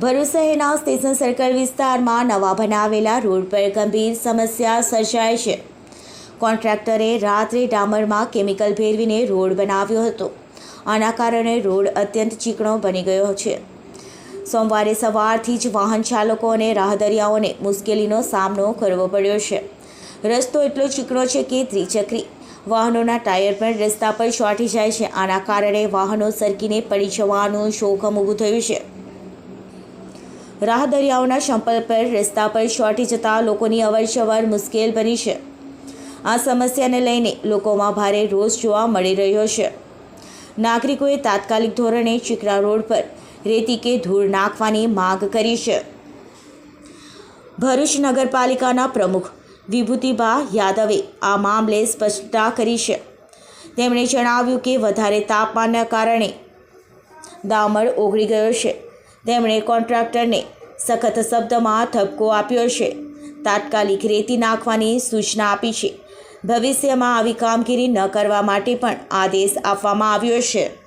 ભરૂચ શહેરના station circle વિસ્તારમાં નવા બનાવેલા રોડ પર ગંભીર સમસ્યા સર્જાય છે. કોન્ટ્રાક્ટરે રાત્રે ડામરમાં કેમિકલ ભેળવીને રોડ બનાવ્યો હતો. આના કારણે રોડ અત્યંત ચીકણો બની ગયો છે. સોમવારે સવારથી જ વાહન ચાલકો અને રાહદરિયાઓને મુશ્કેલીનો સામનો કરવો પડ્યો છે. રસ્તો એટલો ચીકણો છે કે ત્રિચક્રી. વાહનોના ટાયર પણ રસ્તા પર ચોંટી જાય છે. આના કારણે વાહનો સરકીને પડી જવાનું જોખમ ઊભું થયું છે. રાહદરિયાઓના સંપર્ક પર, રસ્તા પર ચોંટી જતા લોકોની અવરજવર મુશ્કેલ બની છે. આ સમસ્યાને લઈને લોકોમાં ભારે રોષ જોવા મળી રહ્યો છે. નાગરિકોએ તાત્કાલિક ધોરણે ચીકરા રોડ પર રેતી કે ધૂળ નાખવાની માંગ કરી છે. ભરૂચ નગરપાલિકાના પ્રમુખ વિભૂતિબા યાદવે આ મામલે સ્પષ્ટતા કરી છે. તેમણે જણાવ્યું કે વધારે તાપમાનના કારણે દામર ઓગળી ગયો છે. તેમણે કોન્ટ્રાક્ટરને સખત શબ્દમાં ઠપકો આપ્યો છે. તાત્કાલિક રેતી નાખવાની સૂચના આપી છે. ભવિષ્યમાં આવી કામગીરી ન કરવા માટે પણ આદેશ આપવામાં આવ્યો છે.